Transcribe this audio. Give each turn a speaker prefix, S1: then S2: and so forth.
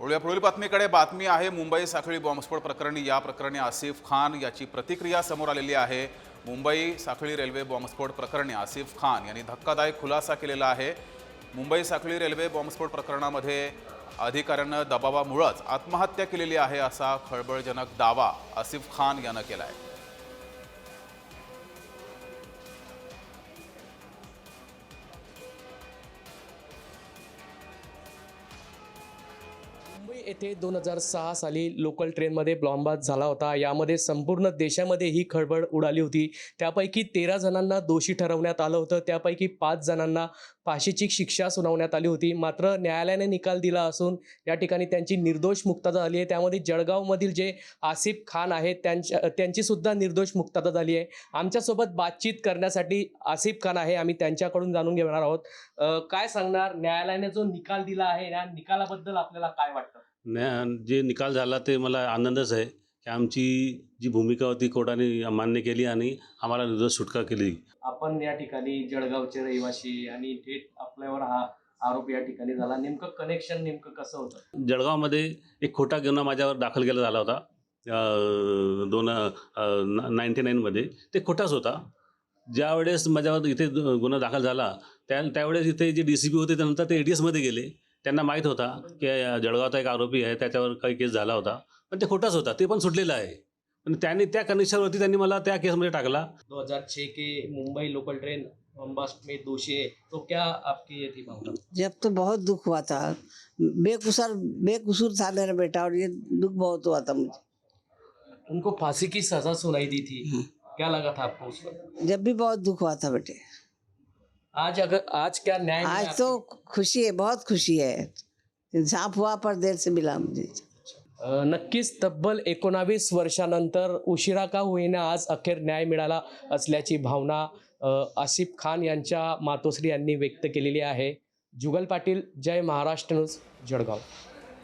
S1: वळूया पुढील बातमीकडे बातमी आहे मुंबई साखळी बॉम्बस्फोट प्रकरणी. या प्रकरणी आसिफ खान याची प्रतिक्रिया समोर आलेली आहे. मुंबई साखळी रेल्वे बॉम्बस्फोट प्रकरणी आसिफ खान यांनी धक्कादायक खुलासा केलेला आहे. मुंबई साखळी रेल्वे बॉम्बस्फोट प्रकरणामध्ये अधिकाऱ्यानं दबावामुळंच आत्महत्या केलेली आहे असा खळबळजनक दावा आसिफ खान यानं केला आहे
S2: मुंबई येथे दोन हजार सहा साली लोकल ट्रेनमध्ये बॉम्बाज झाला होता. यामध्ये संपूर्ण देशामध्ये ही खळबळ उडाली होती. त्यापैकी तेरा जणांना दोषी ठरवण्यात आलं होतं. त्यापैकी पाच जणांना फाशीची शिक्षा सुनावण्यात आली होती. मात्र न्यायालयाने निकाल दिला असून या ठिकाणी त्यांची निर्दोष मुक्तता झाली आहे. त्यामध्ये जळगावमधील जे आसिफ खान आहेत त्यांच्या त्यांचीसुद्धा निर्दोष मुक्तता झाली आहे. आमच्यासोबत बातचीत करण्यासाठी आसिफ खान आहे. आम्ही त्यांच्याकडून जाणून घेणार आहोत. काय सांगणार? न्यायालयाने जो निकाल दिला आहे या निकालाबद्दल आपल्याला काय वाटतं?
S3: न्या जे निकाल झाला ते मला आनंदच आहे की आमची जी भूमिका होती कोर्टाने मान्य केली आणि आम्हाला निर्दोष सुटका केली.
S2: आपण या ठिकाणी जळगावचे रहिवासी आणि थेट आपल्यावर हा आरोप या ठिकाणी झाला. नेमकं कनेक्शन नेमकं कसं होतं?
S3: जळगावमध्ये एक खोटा गुन्हा माझ्यावर दाखल केला झाला होता. दोन नाईन्टी नाईनमध्ये ते खोटाच होता. ज्यावेळेस माझ्यावर इथे गुन्हा दाखल झाला त्या त्यावेळेस इथे जे डी सी पी होते त्यानंतर ते ए टी एसमध्ये गेले. त्यांना माहीत होता की जळगावचा एक आरोपी आहे त्याच्यावर काही केस झाला होता. पण ते खोटाच होता. ते पण सुटलेलं आहे. पण त्यांनी त्या कनेक्शनवरती त्यांनी मला त्या केसमध्ये टाकला.
S2: दो हजार छः के Mumbai local train bomb blast में दोषी है तो क्या आपकी ये थी भावना?
S4: जब तो बहुत दुख हुआ था। बेकुसर बेकसूर था मेरा बेटा और ये दुख बहुत हुआ था मुझे।
S2: उनको फांसी की सजा सुनाई दी थी। क्या लगा था आपको उस वक्त?
S4: जब भी बहुत दुख हुआ था बेटे।
S2: आज अगर आज क्या न्याय
S4: आज तो खुशी है बहुत खुशी है। इंसाफ हुआ पर देर से मिला मुझे।
S2: अ, नक्कीच तब्बल एकोणावीस वर्षानंतर उशिरा का होईना आज अखेर न्याय मिळाला असल्याची भावना अ, आसिफ खान यांच्या मातोश्री यांनी व्यक्त केलेली आहे. जुगल पाटील जय महाराष्ट्र न्यूज जळगाव.